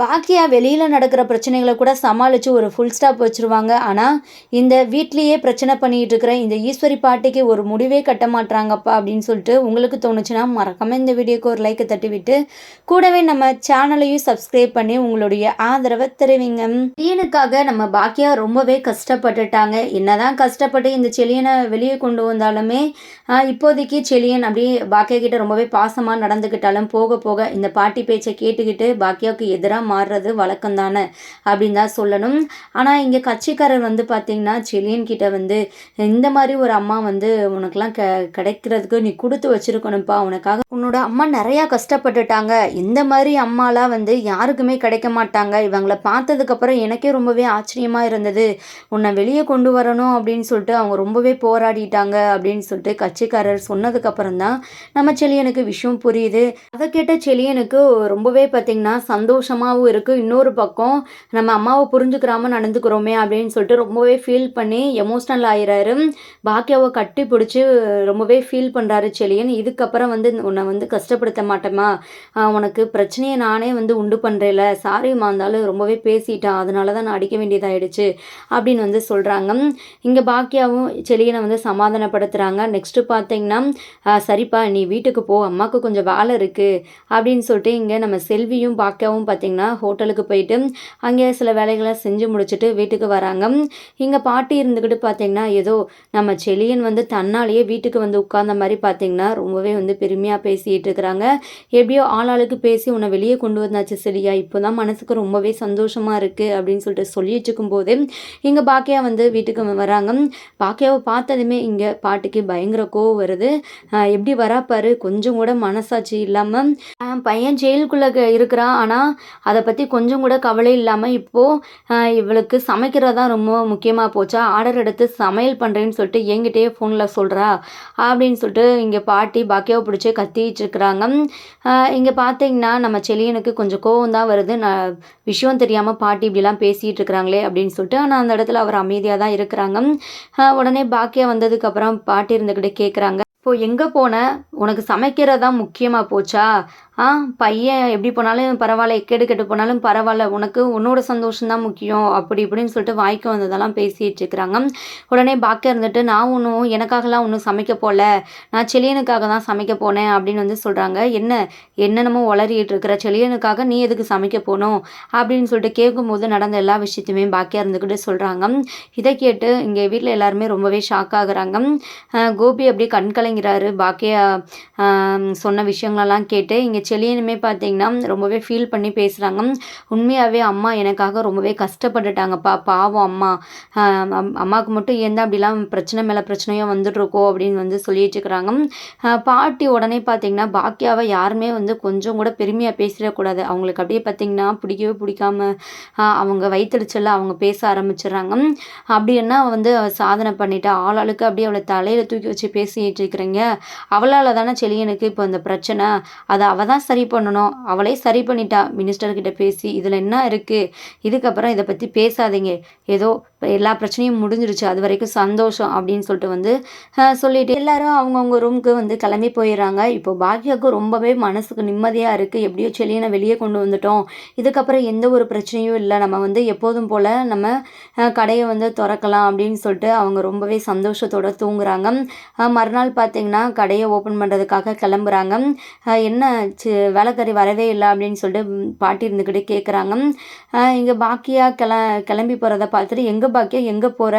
பாக்கியா வெளியில் நடக்கிற பிரச்சனைகளை கூட சமாளித்து ஒரு ஃபுல் ஸ்டாப் வச்சுருவாங்க. ஆனால் இந்த வீட்லேயே பிரச்சனை பண்ணிகிட்டு இருக்கிற இந்த ஈஸ்வரி பாட்டிக்கு ஒரு முடிவே கட்ட மாட்டுறாங்கப்பா அப்படின்னு சொல்லிட்டு உங்களுக்கு தோணுச்சுன்னா மறக்காமல் இந்த வீடியோக்கு ஒரு லைக்கை தட்டிவிட்டு கூடவே நம்ம சேனலையும் சப்ஸ்கிரைப் பண்ணி உங்களுடைய ஆதரவை தெரிவிங்க. டீனுக்காக நம்ம பாக்கியா ரொம்பவே கஷ்டப்பட்டுட்டாங்க. என்னதான் கஷ்டப்பட்டு இந்த செலியனை வெளியே கொண்டு வந்தாலுமே இப்போதைக்கு செலியன் அப்படியே பாக்கியா கிட்ட ரொம்பவே பாசமாக நடந்துக்கிட்டாலும் போக போக இந்த பாட்டி பேச்சை கேட்டுக்கிட்டு பாக்கியாவுக்கு எதிராக மாறுறது வழக்கம் தானே அப்படின்னு தான் சொல்லணும். ஆனால் இங்கே கட்சிக்காரர் வந்து பார்த்தீங்கன்னா செலியன் கிட்ட வந்து இந்த மாதிரி ஒரு அம்மா வந்து உனக்கெல்லாம் க கிடைக்கிறதுக்கு நீ கொடுத்து வச்சிருக்கணும்ப்பா உனக்காக உன்னோட அம்மா நிறையா கஷ்டப்பட்டுட்டாங்க. இந்த மாதிரி அம்மாலாம் வந்து யாருக்குமே கிடைக்க மாட்டாங்க. இவங்கள பார்த்ததுக்கப்புறம் எனக்கே ரொம்பவே ஆச்சரியமாக இருந்தது. உன்னை வெளியே கொண்டு வரணும் அப்படின்னு சொல்லிட்டு அவங்க ரொம்பவே போராடிட்டாங்க அப்படின்னு சொல்லிட்டு கட்சிக்காரர் சொன்னதுக்கப்புறம் தான் நம்ம செலியனுக்கு விஷயம் புரியுது. அதை கேட்ட செலியனுக்கு ரொம்பவே பார்த்திங்கன்னா சந்தோஷமாகவும் இருக்குது இன்னொரு பக்கம் நம்ம அம்மாவை புரிஞ்சுக்கிறாமல் நடந்துக்கிறோமே அப்படின்னு சொல்லிட்டு ரொம்பவே ஃபீல் பண்ணி எமோஷ்னல் ஆகிறாரு பாக்கியாவை கட்டி பிடிச்சி ரொம்பவே ஃபீல் பண்ணுறாரு செலியன். இதுக்கப்புறம் வந்து உன்னை வந்து கஷ்டப்படுத்த மாட்டேமா உனக்கு பிரச்சனையை நானே வந்து உண்டு பண்ணுறேல சாரிம்மா இருந்தாலும் ரொம்பவே பேசிட்டான். அதனால தான் நான் அடிக்க வேண்டியதாயிடுச்சு அப்படின்னு வந்து சொல்கிறாங்க இங்கே பாக்கியாவும் செலியனை வந்து சமாதானப்படுத்துகிறாங்க நெக்ஸ்ட்டு பார்த்தீங்கன்னா சரிப்பா நீ வீட்டுக்கு போ. அம்மாவுக்கு கொஞ்சம் வேலை இருக்குது அப்படின்னு சொல்லிட்டு இங்கே நம்ம செல்வியும் பாக்கியாவும் பார்த்தீங்கன்னா ஹோட்டலுக்கு போயிட்டு அங்கே சில வேலைகளை செஞ்சு முடிச்சுட்டு வீட்டுக்கு வராங்க. இங்கே பாட்டி இருந்துக்கிட்டு பார்த்தீங்கன்னா ஏதோ நம்ம செலியன் வந்து தன்னாலேயே வீட்டுக்கு வந்து உட்கார்ந்த மாதிரி பார்த்தீங்கன்னா ரொம்பவே வந்து பெருமையாக பேசிகிட்டு இருக்கிறாங்க. எப்படியோ ஆளாளுக்கு பேசி உன்னை வெளியே கொண்டு வந்தாச்சு செலியா. இப்போ தான் மனசுக்கு ரொம்பவே சந்தோஷமாக இருக்குது அப்படின்னு சொல்லிட்டு சொல்லி வச்சுக்கும் போது இங்கே பாக்கியா வந்து வீட்டுக்கு வராங்க. பாக்கியாவை பார்த்ததுமே இங்கே பாட்டிக்கு பயங்கர கோவம் வருது. எப்படி வரா பாரு கொஞ்சம் கூட மனசாட்சி இல்லாமல் பையன் ஜெயிலுக்குள்ளே இருக்கிறான். ஆனால் அதை பற்றி கொஞ்சம் கூட கவலை இல்லாமல் இப்போது இவளுக்கு சமைக்கிறதா ரொம்ப முக்கியமாக போச்சா? ஆர்டர் எடுத்து சமையல் பண்ணுறேன்னு சொல்லிட்டு என்கிட்டயே ஃபோனில் சொல்கிறா அப்படின்னு சொல்லிட்டு இங்கே பாட்டி பாக்கியாவை பிடிச்சி கத்திட்டு இருக்கிறாங்க. இங்கே பார்த்தீங்கன்னா நம்ம செலியனுக்கு கொஞ்சம் கோவம் தான் வருது. நான் விஷயம் தெரியாமல் பாட்டி இப்படிலாம் பேசிகிட்டு இருக்கிறாங்களே அப்படின்னு சொல்லிட்டு ஆனால் அந்த இடத்துல அவர் அமைதியாக தான் இருக்கிறாங்க. உடனே பாக்கியா வந்ததுக்கப்புறம் பாட்டி இருந்துக்கிட்டு கேட்குறாங்க இப்போ எங்கே போன? உனக்கு சமைக்கிறதா முக்கியமாக போச்சா? ஆ பையன் எப்படி போனாலும் பரவாயில்ல கெடு கெட்டு போனாலும் பரவாயில்ல உனக்கு உன்னோட சந்தோஷம்தான் முக்கியம் அப்படி இப்படின்னு சொல்லிட்டு வாய்க்கு வந்ததெல்லாம் பேசிகிட்டு இருக்கிறாங்க. உடனே பாக்கியா இருந்துட்டு நான் ஒன்றும் எனக்காகலாம் ஒன்றும் சமைக்க போகல நான் செலியனுக்காக தான் சமைக்க போனேன் அப்படின்னு வந்து சொல்கிறாங்க என்ன என்னென்னமோ உளறிட்டு இருக்கிற செலியனுக்காக நீ எதுக்கு சமைக்க போகணும்? அப்படின்னு சொல்லிட்டு கேட்கும்போது நடந்த எல்லா விஷயத்தையுமே பாக்கியா இருந்துக்கிட்டு சொல்கிறாங்க இதை கேட்டு இங்கே வீட்டில் எல்லாருமே ரொம்பவே ஷாக் ஆகுறாங்க. கோபி அப்படியே கண்களை கலங்கிறாரு பாக்கியா சொன்ன விஷயங்களெல்லாம் கேட்டு இங்கே செலியனுமே பார்த்தீங்கன்னா ரொம்பவே ஃபீல் பண்ணி பேசுகிறாங்க உண்மையாகவே அம்மா எனக்காக ரொம்பவே கஷ்டப்பட்டுட்டாங்கப்பா. பாவம் அம்மா. அம்- அம்மாவுக்கு மட்டும் ஏன் அப்படிலாம் பிரச்சனை மேலே பிரச்சனையோ வந்துட்டுருக்கோ அப்படின்னு வந்து சொல்லிட்டு இருக்கிறாங்க. பாட்டி உடனே பார்த்தீங்கன்னா பாக்கியாவை யாருமே வந்து கொஞ்சம் கூட பெருமையாக பேசிடக்கூடாது. அவங்களுக்கு அப்படியே பார்த்தீங்கன்னா பிடிக்கவே பிடிக்காம அவங்க வயிற்றுச்சல்ல அவங்க பேச ஆரம்பிச்சிடுறாங்க. அப்படி என்ன வந்து சாதனை பண்ணிட்டா. ஆளாளுக்கு அப்படியே அவளை தலையில் தூக்கி வச்சு பேசிட்டு இருக்கிறீங்க அவளால் தானே செலியனுக்கு இப்போ இந்த பிரச்சனை. அதை அவள் தான் சரி பண்ணணும். அவளே சரி பண்ணிட்டா. மினிஸ்டர்கிட்ட பேசி இதில் என்ன இருக்குது இதுக்கப்புறம் இதை பற்றி பேசாதீங்க. ஏதோ எல்லா பிரச்சனையும் முடிஞ்சிருச்சு. அது வரைக்கும் சந்தோஷம் அப்படின்னு சொல்லிட்டு வந்து சொல்லிட்டு எல்லாரும் அவங்கவுங்க ரூமுக்கு வந்து கிளம்பி போயிடுறாங்க. இப்போ பாக்யாவுக்கு ரொம்பவே மனசுக்கு நிம்மதியாக இருக்குது எப்படியோ செலியனை வெளியே கொண்டு வந்துட்டோம். இதுக்கப்புறம் எந்த ஒரு பிரச்சனையும் இல்லை. நம்ம வந்து எப்போதும் போல் நம்ம கடையை வந்து திறக்கலாம் அப்படின்னு சொல்லிட்டு அவங்க ரொம்பவே சந்தோஷத்தோடு தூங்குறாங்க. மறுநாள் பார்த்திங்கன்னா கடையை ஓப்பன் பண்ணுறதுக்காக கிளம்புறாங்க. என்ன சி வேலைக்காரி வரவே இல்லை அப்படின்னு சொல்லிட்டு பாட்டி இருந்துக்கிட்டு கேட்குறாங்க இங்கே பாக்கியா கிள கிளம்பி போகிறத பார்த்துட்டு எங்கே பாக்கியா எங்கே போகிற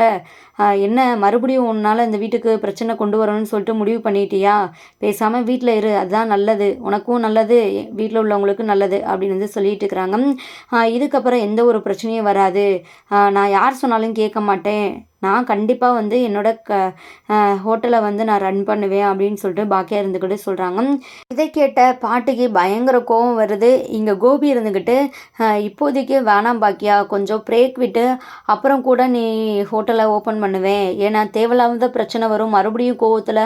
என்ன மறுபடியும் உன்னால் இந்த வீட்டுக்கு பிரச்சனை கொண்டு வரணும்னு சொல்லிட்டு முடிவு பண்ணிட்டியா? பேசாமல் வீட்டில் இரு அதுதான் நல்லது. உனக்கும் நல்லது வீட்டில் உள்ளவங்களுக்கும் நல்லது அப்படின்னு வந்து சொல்லிட்டு இருக்கிறாங்க. இதுக்கப்புறம் எந்த ஒரு பிரச்சனையும் வராது. நான் யார் சொன்னாலும் கேட்க மாட்டேன். நான் கண்டிப்பாக வந்து என்னோட க ஹோட்டலை வந்து நான் ரன் பண்ணுவேன் அப்படின்னு சொல்லிட்டு பாக்கியா இருந்துக்கிட்டு சொல்கிறாங்க இதை கேட்ட பாட்டிக்கு பயங்கர கோவம் வருது. இங்கே கோபி இருந்துக்கிட்டு இப்போதைக்கு வேணாம் பாக்கியா கொஞ்சம் பிரேக் விட்டு அப்புறம் கூட நீ ஹோட்டலை ஓப்பன் பண்ணுவேன். ஏன்னா தேவையில்லாத பிரச்சனை வரும். மறுபடியும் கோவத்தில்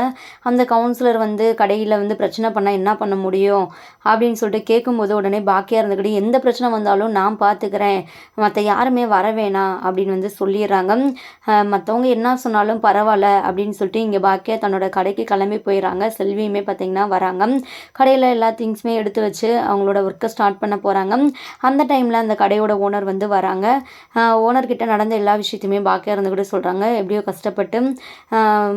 அந்த கவுன்சிலர் வந்து கடையில் வந்து பிரச்சனை பண்ணால் என்ன பண்ண முடியும்? அப்படின்னு சொல்லிட்டு கேட்கும்போது உடனே பாக்கியா இருந்துக்கிட்டு எந்த பிரச்சனை வந்தாலும் நான் பார்த்துக்கிறேன் மற்ற யாருமே வர வேணாம் அப்படின்னு வந்து சொல்லிடுறாங்க. மற்றவங்க என்ன சொன்னாலும் பரவாயில்ல அப்படின்னு சொல்லிட்டு இங்கே பாக்கியா தன்னோட கடைக்கு கிளம்பி போயிடறாங்க செல்வியுமே பார்த்திங்கன்னா வராங்க. கடையில் எல்லா திங்ஸுமே எடுத்து வச்சு அவங்களோட ஒர்க்கை ஸ்டார்ட் பண்ண போகிறாங்க அந்த டைமில் அந்த கடையோட ஓனர் வந்து வராங்க. ஓனர்கிட்ட நடந்த எல்லா விஷயத்தையுமே பாக்கியா இருந்து கூட சொல்கிறாங்க எப்படியோ கஷ்டப்பட்டு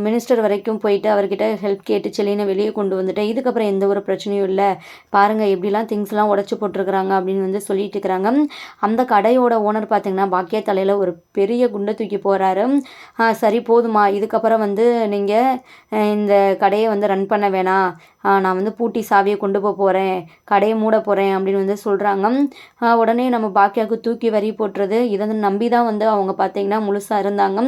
மினிஸ்டர் வரைக்கும் போயிட்டு அவர்கிட்ட ஹெல்ப் கேட்டு செல்லினை வெளியே கொண்டு வந்துட்டேன் இதுக்கப்புறம் எந்த ஒரு பிரச்சனையும் இல்லை. பாருங்கள் எப்படிலாம் திங்ஸ்லாம் உடச்சி போட்டிருக்கிறாங்க அப்படின்னு வந்து சொல்லிட்டு இருக்கிறாங்க. அந்த கடையோட ஓனர் பார்த்திங்கன்னா பாக்கியா தலையில் ஒரு பெரிய குண்டை தூக்கி போகிறாரு சரி போதுமா இதுக்கப்புறம் வந்து நீங்கள் இந்த கடையை வந்து ரன் பண்ண வேணாம். நான் வந்து பூட்டி சாவியை கொண்டு போக போகிறேன் கடையை மூட போகிறேன் அப்படின்னு வந்து சொல்கிறாங்க உடனே நம்ம பாக்கியாவுக்கு தூக்கி வரி போட்டுறது இதை நம்பி தான் வந்து அவங்க பார்த்திங்கன்னா முழுசாக இருந்தாங்க.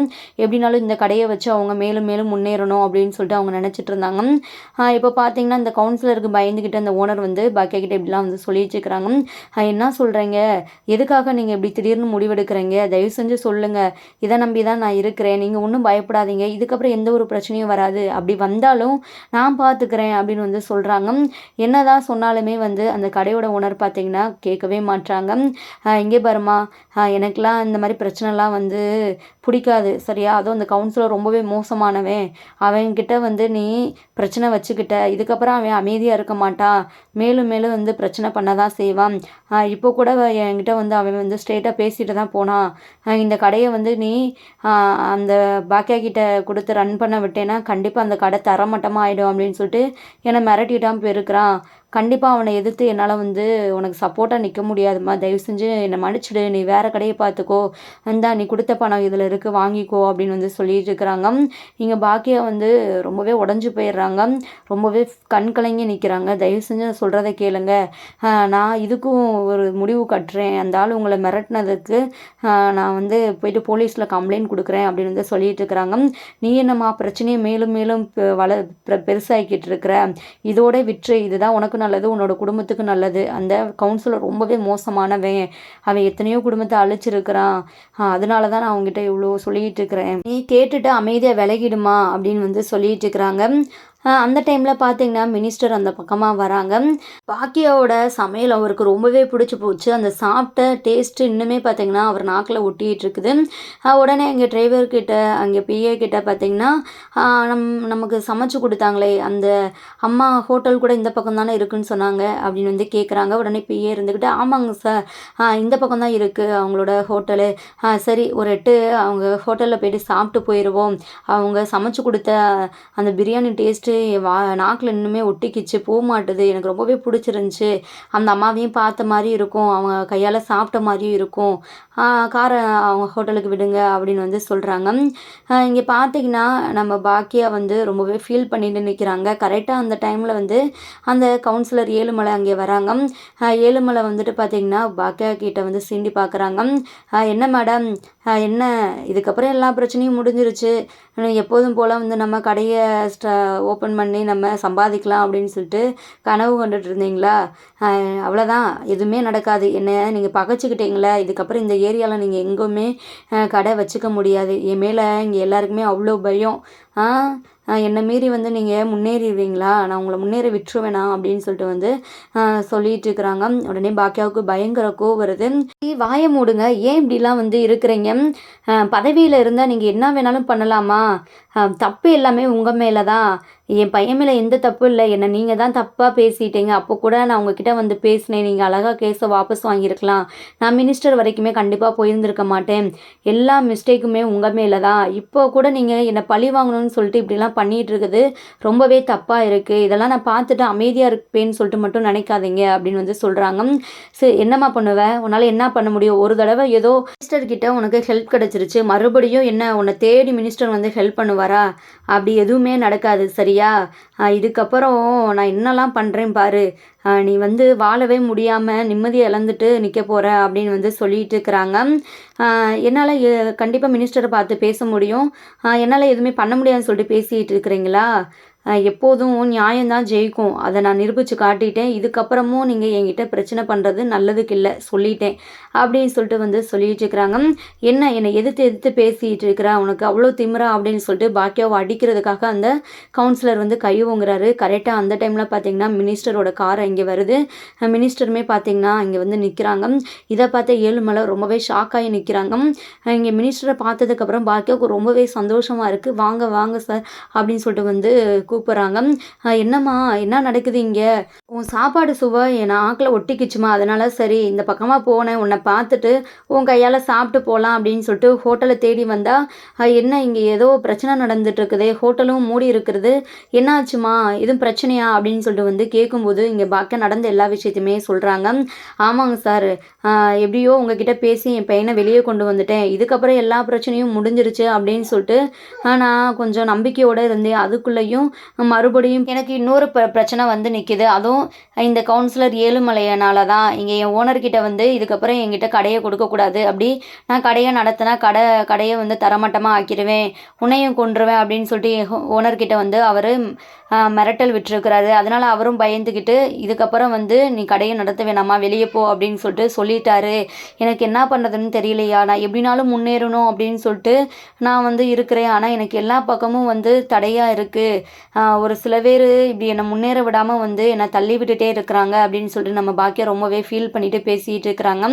எப்படினாலும் இந்த கடையை வச்சு அவங்க மேலும் மேலும் முன்னேறணும் அப்படின்னு சொல்லிட்டு அவங்க நினச்சிட்டு இருந்தாங்க. இப்போ பார்த்தீங்கன்னா இந்த கவுன்சிலருக்கு பயந்துக்கிட்டு அந்த ஓனர் வந்து பாக்கியா கிட்ட இப்படிலாம் வந்து சொல்லி வச்சுக்கிறாங்க என்ன சொல்கிறீங்க எதுக்காக நீங்கள் இப்படி திடீர்னு முடிவெடுக்கிறீங்க? தயவு செஞ்சு சொல்லுங்கள் இதை நம்பி தான் நான் இருக்கிறேன். நீங்கள் ஒன்றும் பயப்படாதீங்க. இதுக்கப்புறம் எந்த ஒரு பிரச்சனையும் வராது. அப்படி வந்தாலும் நான் பார்த்துக்கிறேன் அப்படின்னு வந்து சொல்கிறாங்க என்னதான் சொன்னாலுமே வந்து அந்த கடையோட ஓனர் பார்த்தீங்கன்னா கேட்கவே மாட்டாங்க இங்கே பாருமா எனக்கெலாம் இந்த மாதிரி பிரச்சனைலாம் வந்து பிடிக்காது சரியா? அதுவும் அந்த கவுன்சிலர் ரொம்பவே மோசமானவன். அவன்கிட்ட வந்து நீ பிரச்சனை வச்சுக்கிட்ட. இதுக்கப்புறம் அவன் அமைதியாக இருக்க மாட்டான். மேலும் மேலும் வந்து பிரச்சனை பண்ண தான் செய்வான் இப்போ கூட என்கிட்ட வந்து அவன் வந்து ஸ்ட்ரெயிட்டாக பேசிட்டு தான் போனான். இந்த கடையை வந்து நீ அந்த பாக்கியா கிட்ட கொடுத்து ரன் பண்ண விட்டேன்னா கண்டிப்பாக அந்த கடை தரமட்டமாக ஆகிடும் அப்படின்னு சொல்லிட்டு என்னை மிரட்டிட்டான் போயிருக்கிறான். கண்டிப்பாக அவனை எதிர்த்து என்னால் வந்து உனக்கு சப்போர்ட்டாக நிற்க முடியாதும்மா. தயவு செஞ்சு என்னை மன்னிச்சிடு. நீ வேறு கடையை பார்த்துக்கோ. இந்தா நீ கொடுத்த பணம் இதில் இருக்குது வாங்கிக்கோ அப்படின்னு வந்து சொல்லிட்டு இருக்கிறாங்க. இங்கே பாக்கியா வந்து ரொம்பவே உடஞ்சி போயிடுறாங்க. ரொம்பவே கண் கலங்கி நிற்கிறாங்க தயவு செஞ்சு நான் சொல்கிறத கேளுங்க. நான் இதுக்கும் ஒரு முடிவு கட்டுறேன். அந்த ஆள் உங்களை மிரட்டினதுக்கு நான் வந்து போயிட்டு போலீஸில் கம்ப்ளைண்ட் கொடுக்குறேன் அப்படின்னு வந்து சொல்லிட்டு இருக்கிறாங்க. நீ என்னம்மா பிரச்சனையை மேலும் மேலும் வள பெருசாகிக்கிட்டு இருக்கிற? இதோட விற்று இதுதான் உனக்கு நல்லது உன்னோட குடும்பத்துக்கு நல்லது. அந்த கவுன்சிலர் ரொம்பவே மோசமானவன். அவன் எத்தனையோ குடும்பத்தை அழிச்சிருக்கிறான். அதனால தான் நான் அவங்ககிட்ட இவ்வளோ சொல்லிகிட்டு இருக்கிறேன். நீ கேட்டுட்டு அமைதியாக விலகிடுமா அப்படின்னு வந்து சொல்லிட்டு இருக்கிறாங்க. அந்த டைமில் பார்த்தீங்கன்னா மினிஸ்டர் அந்த பக்கமாக வராங்க. பாக்கியாவோட சமையல் அவருக்கு ரொம்பவே பிடிச்சி போச்சு. அந்த சாப்பிட்ட டேஸ்ட்டு இன்னுமே பார்த்தீங்கன்னா அவர் நாக்கில் ஒட்டிகிட்டு இருக்குது. உடனே அங்கே டிரைவர்கிட்ட அங்கே பிஏ கிட்ட பார்த்தீங்கன்னா நம் நமக்கு சமைச்சு கொடுத்தாங்களே அந்த அம்மா ஹோட்டல் கூட இந்த பக்கம் தானே இருக்குன்னு சொன்னாங்க அப்படின்னு வந்து கேட்குறாங்க உடனே பிஏ இருந்துக்கிட்டு ஆமாங்க சார் இந்த பக்கம் தான் இருக்குது அவங்களோட ஹோட்டலு சரி ஒரு எட்டு அவங்க ஹோட்டலில் போயிட்டு சாப்பிட்டு போயிடுவோம் அவங்க சமைச்சு கொடுத்த அந்த பிரியாணி டேஸ்ட்டு ஃபஸ்ட்டு வா நாக்கில் இன்னுமே ஒட்டிக்கிச்சு போக மாட்டுது எனக்கு ரொம்பவே பிடிச்சிருந்துச்சி. அந்த அம்மாவையும் பார்த்த மாதிரி இருக்கும் அவங்க கையால் சாப்பிட்ட மாதிரியும் இருக்கும். காரை அவங்க ஹோட்டலுக்கு விடுங்க அப்படின்னு வந்து சொல்கிறாங்க இங்கே பார்த்தீங்கன்னா நம்ம பாக்கியா வந்து ரொம்பவே ஃபீல் பண்ணிட்டு நிற்கிறாங்க கரெக்டாக அந்த டைமில் வந்து அந்த கவுன்சிலர் ஏழுமலை அங்கே வராங்க. ஏழுமலை வந்துட்டு பார்த்திங்கன்னா பாக்கியா கிட்ட வந்து சீண்டி பார்க்குறாங்க என்ன மேடம் என்ன? இதுக்கப்புறம் எல்லா பிரச்சனையும் முடிஞ்சிருச்சு. எப்போதும் போல் வந்து நம்ம கடையை ஸ்ட ஓப்பன் ஓப்பன் பண்ணி நம்ம சம்பாதிக்கலாம் அப்படின்னு சொல்லிட்டு கனவு கண்டுட்டு இருந்தீங்களா? அவ்வளோதான் எதுவுமே நடக்காது. என்ன நீங்கள் பகைச்சிக்கிட்டீங்களா. இதுக்கப்புறம் இந்த ஏரியாவில் நீங்கள் எங்குமே கடை வச்சுக்க முடியாது. என் மேலே இங்கே எல்லாருக்குமே அவ்வளோ பயம். என்னை மீறி வந்து நீங்கள் முன்னேறிடுவீங்களா? நான் உங்களை முன்னேற விட்டுருவேணா அப்படின்னு சொல்லிட்டு வந்து சொல்லிட்டு இருக்கிறாங்க. உடனே பாக்கியாவுக்கு பயங்கர கோவம் வருது. வாய மூடுங்க. ஏன் இப்படிலாம் வந்து இருக்கிறீங்க? பதவியில் இருந்தால் நீங்கள் என்ன வேணாலும் பண்ணலாமா? தப்பு எல்லாமே உங்கள் மேலே தான் என் பையன் மேலே எந்த தப்பும் இல்லை. என்னை நீங்கள் தான் தப்பாக பேசிட்டீங்க. அப்போ கூட நான் உங்ககிட்ட வந்து பேசினேன். நீங்கள் அழகாக கேஸை வாபஸ் வாங்கியிருக்கலாம். நான் மினிஸ்டர் வரைக்குமே கண்டிப்பாக போயிருந்திருக்க மாட்டேன். எல்லா மிஸ்டேக்குமே உங்கள் மேலே தான் இப்போ கூட நீங்கள் என்னை பழி வாங்கணும்னு சொல்லிட்டு இப்படிலாம் பண்ணிகிட்டு இருக்குது ரொம்பவே தப்பாக இருக்குது இதெல்லாம் நான் பார்த்துட்டு அமைதியாக இருப்பேன்னு சொல்லிட்டு மட்டும் நினைக்காதீங்க அப்படின்னு வந்து சொல்கிறாங்க சரி என்னம்மா பண்ணுவேன் உன்னால் என்ன பண்ண முடியும்? ஒரு தடவை ஏதோ மினிஸ்டர்கிட்ட உனக்கு ஹெல்ப் கிடச்சிருச்சு. மறுபடியும் என்ன உன்னை தேடி மினிஸ்டர் வந்து ஹெல்ப் பண்ணுவாரா? அப்படி எதுவுமே நடக்காது சரியா? இதுக்கப்புறம் நான் என்னெல்லாம் பண்ணுறேன் பாரு. நீ வந்து வாழவே முடியாமல் நிம்மதியை இழந்துட்டு நிற்க போகிற அப்படின்னு வந்து சொல்லிட்டு இருக்கிறாங்க. என்னால் கண்டிப்பாக மினிஸ்டரை பார்த்து பேச முடியும். என்னால் எதுவுமே பண்ண முடியாதுன்னு சொல்லிட்டு பேசிகிட்டு இருக்கிறீங்களா? எப்போதும் நியாயம்தான் ஜெயிக்கும். அதை நான் நிரூபித்து காட்டிட்டேன். இதுக்கப்புறமும் நீங்கள் என்கிட்ட பிரச்சனை பண்ணுறது நல்லதுக்கு இல்லை சொல்லிட்டேன். அப்படின்னு சொல்லிட்டு வந்து சொல்லிட்டு இருக்கிறாங்க. என்ன என்னை எதிர்த்து எதிர்த்து பேசிகிட்டு இருக்கிறா? உனக்கு அவ்வளோ திமிரா அப்படின்னு சொல்லிட்டு பாக்கியாவை அடிக்கிறதுக்காக அந்த கவுன்சிலர் வந்து கை ஓங்குறாரு. கரெக்டாக அந்த டைமில் பார்த்தீங்கன்னா மினிஸ்டரோட கார் இங்கே வருது. மினிஸ்டருமே பார்த்தீங்கன்னா இங்கே வந்து நிற்கிறாங்க இதை பார்த்த ஏழுமலை ரொம்பவே ஷாக் ஆகி நிற்கிறாங்க இங்கே மினிஸ்டரை பார்த்ததுக்கப்புறம் பாக்கியாவுக்கு ரொம்பவே சந்தோஷமாக இருக்குது வாங்க வாங்க சார் அப்படின்னு சொல்லிட்டு வந்து கூப்பிட்றாங்க. என்னம்மா என்ன நடக்குது இங்கே? உன் சாப்பாடு சுவை என் ஆக்கில் ஒட்டிக்கிச்சுமா அதனால் சரி இந்த பக்கமாக போனேன் உன்னை பார்த்துட்டு உன் கையால் சாப்பிட்டு போகலாம் அப்படின்னு சொல்லிட்டு ஹோட்டலை தேடி வந்தால் என்ன இங்கே ஏதோ பிரச்சனை நடந்துட்டு இருக்குது ஹோட்டலும் மூடி இருக்கிறது என்னாச்சுமா எதுவும் பிரச்சனையா? அப்படின்னு சொல்லிட்டு வந்து கேட்கும்போது இங்கே பார்க்க நடந்த எல்லா விஷயத்தையுமே சொல்கிறாங்க ஆமாங்க சார் எப்படியோ உங்ககிட்ட பேசி என் பையனை வெளியே கொண்டு வந்துட்டேன் இதுக்கப்புறம் எல்லா பிரச்சனையும் முடிஞ்சிருச்சு அப்படின்னு சொல்லிட்டு நான் கொஞ்சம் நம்பிக்கையோடு இருந்தேன் அதுக்குள்ளேயும் மறுபடியும் எனக்கு இன்னொரு ப பிரச்சனை வந்து நிற்கிது அதுவும் இந்த கவுன்சிலர் ஏழுமலையனால தான் இங்கே என் ஓனர்கிட்ட வந்து இதுக்கப்புறம் என்கிட்ட கடையை கொடுக்கக்கூடாது அப்படி நான் கடையை நடத்தினா கடை கடையை வந்து தரமட்டமாக ஆக்கிடுவேன் உன்னையும் கொன்றுவேன் அப்படின்னு சொல்லிட்டு என் ஓனர்கிட்ட வந்து அவர் மிரட்டல் விட்டுருக்கிறாரு. அதனால் அவரும் பயந்துக்கிட்டு இதுக்கப்புறம் வந்து நீ கடையை நடத்த வேணாமா? வெளியே போ அப்படின்னு சொல்லிட்டு சொல்லிட்டாரு. எனக்கு என்ன பண்ணுறதுன்னு தெரியலையா? நான் எப்படினாலும் முன்னேறணும் அப்படின்னு சொல்லிட்டு நான் வந்து இருக்கிறேன். ஆனால் எனக்கு எல்லா பக்கமும் வந்து தடையாக இருக்குது ஒரு சில பேர் இப்படி என்னை முன்னேற விடாமல் வந்து என்னை தள்ளி விட்டுட்டே இருக்கிறாங்க அப்படின்னு சொல்லிட்டு நம்ம பாக்கியா ரொம்பவே ஃபீல் பண்ணிட்டு பேசிகிட்டு இருக்கிறாங்க.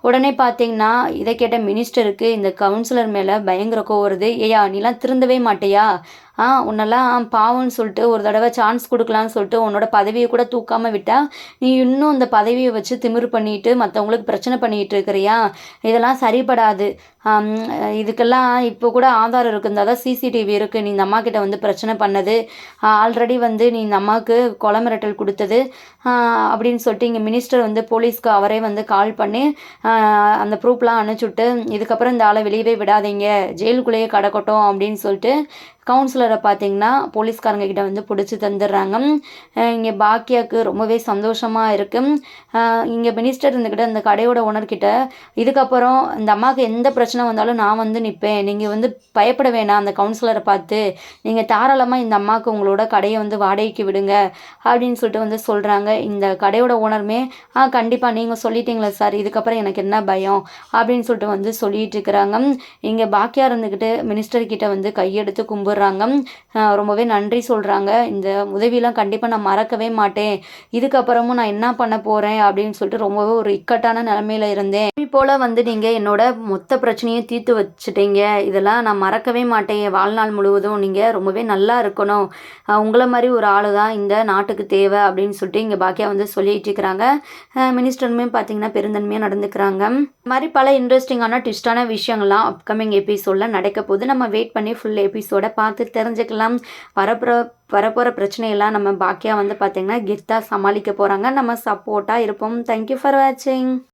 உடனே பார்த்தீங்கன்னா இதை கேட்ட மினிஸ்டருக்கு இந்த கவுன்சிலர் மேலே பயங்கர கோவம் வருது. ஏயா நீலாம் திருந்தவே மாட்டேயா? ஆ உன்னெல்லாம் பாவம்னு சொல்லிட்டு ஒரு தடவை சான்ஸ் கொடுக்கலான்னு சொல்லிட்டு உன்னோட பதவியை கூட தூக்காமல் விட்டால் நீ இன்னும் அந்த பதவியை வச்சு திமிரு பண்ணிட்டு மற்றவங்களுக்கு பிரச்சனை பண்ணிகிட்டு இருக்கிறியா? இதெல்லாம் சரிப்படாது இதுக்கெல்லாம் இப்போ கூட ஆதாரம் இருக்குது? தான் சிசிடிவி இருக்குது நீ இந்த அம்மா கிட்ட வந்து பிரச்சனை பண்ணது. ஆல்ரெடி வந்து நீ இந்த அம்மாவுக்கு கொலை மிரட்டல் கொடுத்தது. அப்படின்னு சொல்லிட்டு இங்கே மினிஸ்டர் வந்து போலீஸ்க்கு அவரே வந்து கால் பண்ணி அந்த ப்ரூஃப்லாம் அனுப்பிச்சுட்டு இதுக்கப்புறம் இந்த ஆளை வெளியவே விடாதீங்க. ஜெயிலுக்குள்ளேயே கடக்கட்டும் அப்படின்னு சொல்லிட்டு கவுன்சிலரை பார்த்தீங்கன்னா போலீஸ்காரங்க கிட்ட வந்து பிடிச்சி தந்துடுறாங்க இங்கே பாக்கியாவுக்கு ரொம்பவே சந்தோஷமாக இருக்குது இங்கே மினிஸ்டர் இருந்துக்கிட்ட அந்த கடையோட ஓனர்கிட்ட இதுக்கப்புறம் இந்த அம்மாவுக்கு எந்த பிரச்சனை வந்தாலும் நான் வந்து நிற்பேன் நீங்கள் வந்து பயப்பட வேணாம். அந்த கவுன்சிலரை பார்த்து நீங்கள் தாராளமாக இந்த அம்மாவுக்கு உங்களோட கடையை வந்து வாடகைக்கு விடுங்க. அப்படின்னு சொல்லிட்டு வந்து சொல்கிறாங்க இந்த கடையோட ஓனருமே ஆ கண்டிப்பாக நீங்கள் சொல்லிட்டீங்களே சார். இதுக்கப்புறம் எனக்கு என்ன பயம்? அப்படின்னு சொல்லிட்டு வந்து சொல்லிட்டு இருக்கிறாங்க. இங்கே பாக்கியா இருந்துக்கிட்டு மினிஸ்டர் கிட்ட வந்து கையெடுத்து கும்பிட்றாங்க சொல்கிறாங்க ரொம்பவே நன்றி சொல்கிறாங்க இந்த உதவியெலாம் கண்டிப்பாக நான் மறக்கவே மாட்டேன். இதுக்கப்புறமும் நான் என்ன பண்ண போகிறேன் அப்படின்னு சொல்லிட்டு ரொம்பவே ஒரு இக்கட்டான நிலமையில இருந்தேன். போல் வந்து நீங்கள் என்னோட மொத்த பிரச்சனையும் தீர்த்து வச்சுட்டீங்க. இதெல்லாம் நான் மறக்கவே மாட்டேன். என் வாழ்நாள் முழுவதும் நீங்கள் ரொம்பவே நல்லா இருக்கணும். உங்களை மாதிரி ஒரு ஆள் தான் இந்த நாட்டுக்கு தேவை அப்படின்னு சொல்லிட்டு இங்கே பாக்கியா வந்து சொல்லிட்டு இருக்கிறாங்க. மினிஸ்டருமே பார்த்தீங்கன்னா பெருந்தன்மையாக நடந்துக்கிறாங்க. மாதிரி பல இன்ட்ரெஸ்டிங்கான ட்விஸ்டான விஷயங்கள்லாம் அப்கமிங் எபிசோடில் நடக்க போது நம்ம வெயிட் பண்ணி ஃபுல் எபிசோட பார்த்து தெரிஞ்சுக்கலாம். வரப்போகிற வரப்போகிற பிரச்சனையெல்லாம் நம்ம பாக்கியாக வந்து பார்த்திங்கன்னா கெத்தாக சமாளிக்க போகிறாங்க நம்ம சப்போர்ட்டாக இருப்போம். தேங்க்யூ ஃபார் வாட்சிங்